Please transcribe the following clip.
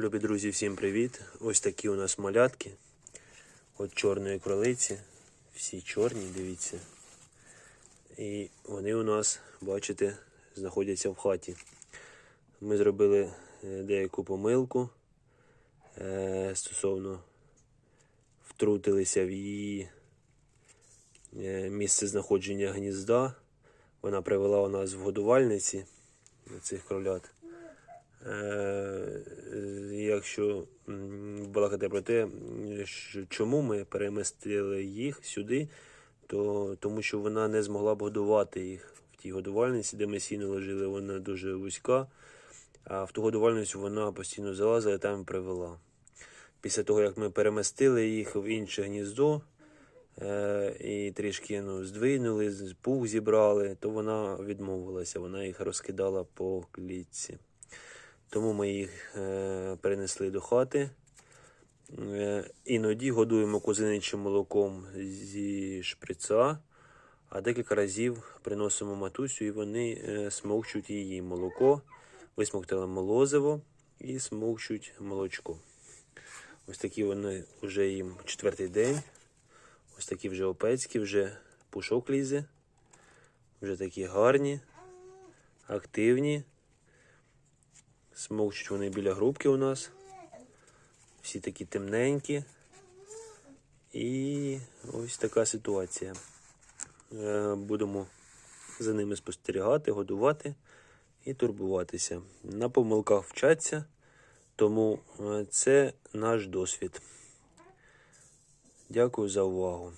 Любі друзі, всім привіт! Ось такі у нас малятки. От чорної кролиці. Всі чорні, дивіться. І вони у нас, бачите, знаходяться в хаті. Ми зробили е, деяку помилку е, стосовно втрутилися в її е, місце знаходження гнізда. Вона привела у нас в годувальниці цих кролят. Е, Якщо м, балакати про те, чому ми перемістили їх сюди, то тому що вона не змогла б годувати їх в тій годувальниці, де ми сіно ложили, вона дуже вузька, а в ту годувальницю вона постійно залазила і там привела. Після того, як ми перемістили їх в інше гніздо е, і трішки ну, здвинули, пух зібрали, то вона відмовилася, вона їх розкидала по клітці. Тому ми їх е, перенесли до хати. Е, іноді годуємо козиничим молоком зі шприца, а декілька разів приносимо матусю і вони е, смокчуть її молоко, висмоктали молозиво і смокчуть молочко. Ось такі вони вже їм четвертий день. Ось такі вже опецькі, вже пушок лізе. Вже такі гарні, активні. Смовчуть вони біля грубки у нас. Всі такі темненькі. І ось така ситуація. Е, Будемо за ними спостерігати, годувати і турбуватися. На помилках вчаться, тому е, це наш досвід. Дякую за увагу.